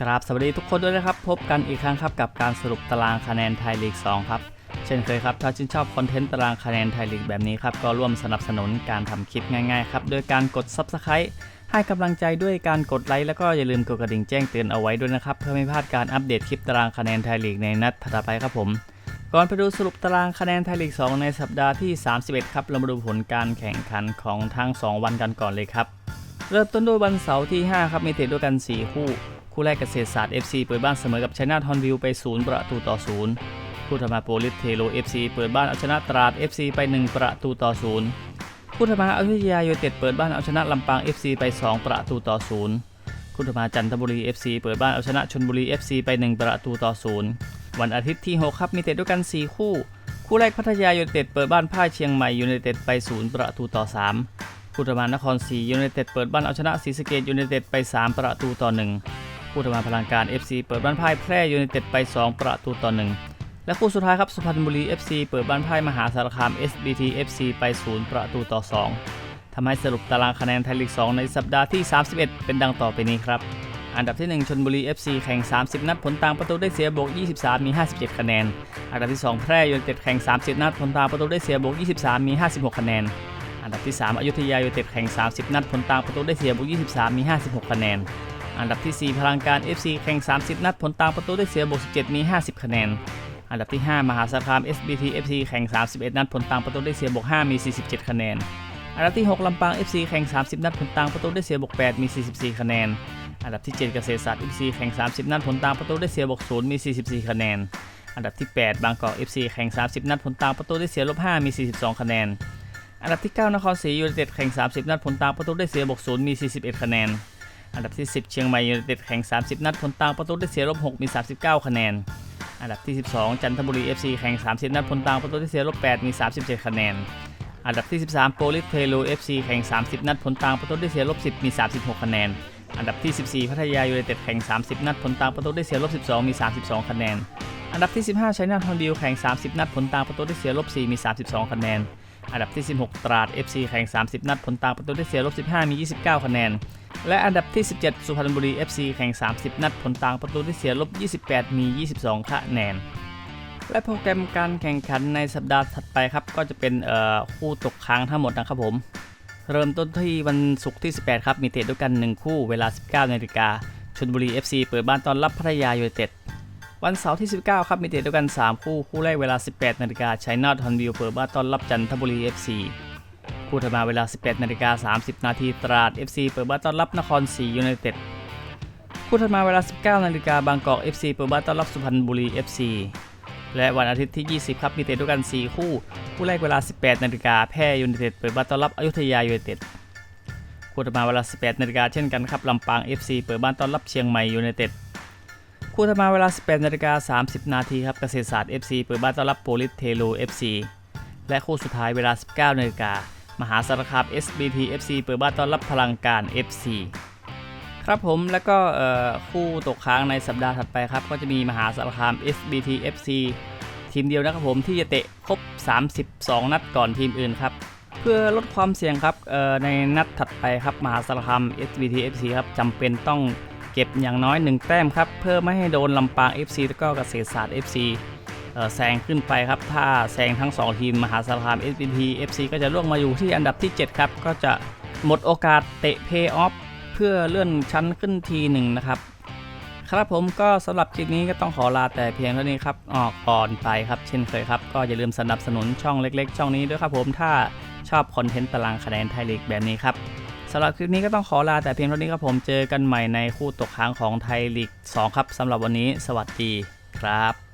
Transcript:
กราบสวัสดีทุกคนด้วยนะครับ พบกันอีกครั้งครับกับการสรุปตารางคะแนนไทยลีก 2 ครับ เช่นเคยครับ ถ้าชื่นชอบคอนเทนต์ตารางคะแนนไทยลีกแบบนี้ครับ ก็ร่วมสนับสนุนการทำคลิปง่ายๆครับโดยการกด Subscribe ให้กำลังใจด้วยการกดไลค์แล้วก็อย่าลืมกดกระดิ่งแจ้งเตือนเอาไว้ด้วยนะครับ เพื่อไม่พลาดการอัปเดตคลิปตารางคะแนนไทยลีกในนัดถัดไปครับผมก่อนไปดูสรุปตารางคะแนนไทยลีก 2 ในสัปดาห์ที่ 31 ครับเรามาดูผลการแข่งขันของทั้ง 2 วันกันก่อนเลยครับ เริ่มต้นด้วยวันเสาร์ที่ 5 ครับมีเตะด้วยกัน 4 คู่ คู่แรกเกษตรศาสตร์ FC เปิดบ้านเสมอกับชัยนาทอนวิวไป0ประตูต่อ0คู่ธรรมาโปลิสเทโล FC เปิดบ้านเอาชนะตราด FC ไป 1 ประตูต่อ0คู่ธรรมาอยุธยายูเต็ดเปิดบ้านเอาชนะลำปาง FC ไป 2 ประตูต่อ0คู่ธรรมาจันทบุรี FC เปิดบ้านเอาชนะชนบุรี FC ไป 1 ประตูต่อ0วันอาทิตย์ที่ 6 ครับมีเตะด้วยกัน 4 คู่ คู่แรกพัทยายูเต็ดเปิดบ้านพ่ายเชียงใหม่ยูไนเต็ดไป 0 ประตูต่อ 3 คู่ธมานครศรียูไนเต็ดเปิดบ้านเอาชนะศรีสะเกดยูไนเต็ดไป 3 ประตูต่อ1คู่ธมานพลังการ FC เปิดบ้านพ่ายแพร่ยูไนเต็ดไป 2 ประตูต่อ1และคู่สุดท้ายครับสุพรรณบุรี FC เปิดบ้านพ่ายมหาสารคาม SBT FC ไป 0 ประตูต่อ 2 ทำให้สรุปตารางคะแนนไทยลีก 2 ในสัปดาห์ที่ 31 เป็นดังต่อไปนี้ครับ อันดับที่ 1ชนบุรี FC แข่ง 30 นัดผลต่างประตูได้เสียบวก 23 มี 57 คะแนน อันดับที่ 2 แพร่ยูไนเต็ดแข่ง 30 นัดผลต่างประตูได้เสียบวก 23 มี 56 คะแนน อันดับที่ 3 อยุธยายูเต็ดแข่ง 30 นัดผลต่างประตูได้เสียบวก 23 มี 56 คะแนน อันดับที่ 4 พลังการ FC แข่ง 30 นัดผลต่างประตูได้เสียบวก 17 มี 50 คะแนน อันดับที่ 5 มหาสารคาม SBT FC แข่ง 31 นัดผลต่างประตูได้เสียบวก 5 มี 47 คะแนน อันดับที่ 6 ลำปาง FC แข่ง 30 นัดผลต่างประตูได้เสียบวก 8 มี 44 คะแนน อันดับที่ 7 เกษตรศาสตร์ FC แข่ง 30 นัดผลต่างประตูได้เสียบวก 0 มี 44 คะแนน อันดับที่ 8 บางกอก FC แข่ง 30 นัดผลต่างประตูได้เสียลบ 5 มี 42 คะแนน อันดับที่ 9 นครศรียูไนเต็ดแข่ง 30 นัดผลต่างประตูได้เสียบวก0มี 41 คะแนน อันดับที่ 10 เชียงใหม่ยูไนเต็ดแข่ง 30 นัดผลต่างประตูได้เสียลบ6มี 39 คะแนน อันดับที่ 12 จันทบุรี FC แข่ง 30 นัดผลต่างประตูได้เสียลบ8มี 37 คะแนน อันดับที่ 13 โปลิสเทโล FC แข่ง 30 นัดผลต่างประตูได้เสียลบ10มี 36 คะแนน อันดับที่ 14 พัทยายูไนเต็ดแข่ง 30 นัดผลต่างประตูได้เสียลบ12มี 32 คะแนน อันดับที่ 15ชัยนาทฮอนบิวแข่ง 30 นัดผลต่างประตูได้เสียลบ4มี 32 คะแนน อันดับที่ 16 ตราด FC แข่ง 30 นัดผลต่างประตูได้เสียลบ15 มี 29 คะแนน และอันดับที่ 17 สุพรรณบุรี FC แข่ง 30 นัดผลต่างประตูได้เสียลบ 28 มี 22 คะแนน และโปรแกรมการแข่งขันในสัปดาห์ถัดไปครับ ก็จะเป็นเอ่อคู่ตกค้างทั้งหมดนะครับผม เริ่มต้นที่วันศุกร์ที่ 18 ครับ มีเตะด้วยกัน 1 คู่เวลา 19นาฬิกาชลบุรี FC เปิดบ้านตอนรับพัทยายูไนเต็ด วันเสาร์ที่ 19 ครับมีเตะด้วยกัน 3 คู่ คู่แรกเวลา 18 นาฬิกาชัยนาทฮอนวิวเปิดบ้านต้อนรับจันทบุรี FC คู่ถัดมาเวลา 18 นาฬิกา 30 นาทีตราด FC เปิดบ้านต้อนรับนครศรียูไนเต็ดคู่ถัดมาเวลา 19 นาฬิกาบางกอก FC เปิดบ้านต้อนรับสุพรรณบุรี FC และวันอาทิตย์ที่ 20 ครับมีเตะด้วยกัน 4 คู่ คู่แรกเวลา 18 นาฬิกาแพร่ยูไนเต็ดเปิดบ้านต้อนรับอยุธยายูไนเต็ดคู่ถัดมาเวลา 18 นาฬิกาเช่นกันครับลำปาง FC เปิดบ้านต้อนรับเชียงใหม่ยูไนเต็ด คู่ถัดมาเวลา 18นาฬิกา30 นาทีครับเกษตรศาสตร์ FC เปิดบ้านต้อนรับโปลิสเทโล FC และคู่สุดท้ายเวลา 19นาฬิกามหาสารคาม SBT FC เปิดบ้านต้อนรับพลังการ FC ครับผมแล้วก็คู่ตกค้างในสัปดาห์ถัดไปครับ ก็จะมีมหาสารคาม SBT FC ทีมเดียวนะครับผมที่จะเตะครบ 32 นัดก่อนทีมอื่นครับ เพื่อลดความเสี่ยงครับในนัดถัดไปครับมหาสารคาม SBT FC ครับจำเป็นต้อง เก็บอย่างน้อย 1 แต้มครับ เพื่อไม่ให้โดนลำปาง FC แล้วก็เกษตรศาสตร์ FC เอ่อแซงขึ้นไปครับ ถ้าแซงทั้ง 2 ทีมมหาสารคาม SBT FC ก็จะล่วงมาอยู่ที่อันดับที่ 7 ครับ ก็จะหมดโอกาสเตะเพย์ออฟเพื่อเลื่อนชั้นขึ้นทีหนึ่งนะครับ ครับผมก็สำหรับคลิปนี้ก็ต้องขอลาแต่เพียงเท่านี้ครับออกก่อนไปครับ เช่นเคยครับ ก็อย่าลืมสนับสนุนช่องเล็ก ๆ ช่องนี้ด้วยครับผมถ้าชอบคอนเทนต์ตารางคะแนนไทยลีกแบบนี้ครับ สำหรับคลิปนี้ก็ต้องขอลาแต่เพียงเท่านี้ครับผมเจอกันใหม่ในคู่ตกค้างของไทยลีก 2 ครับสำหรับวันนี้ สวัสดีครับ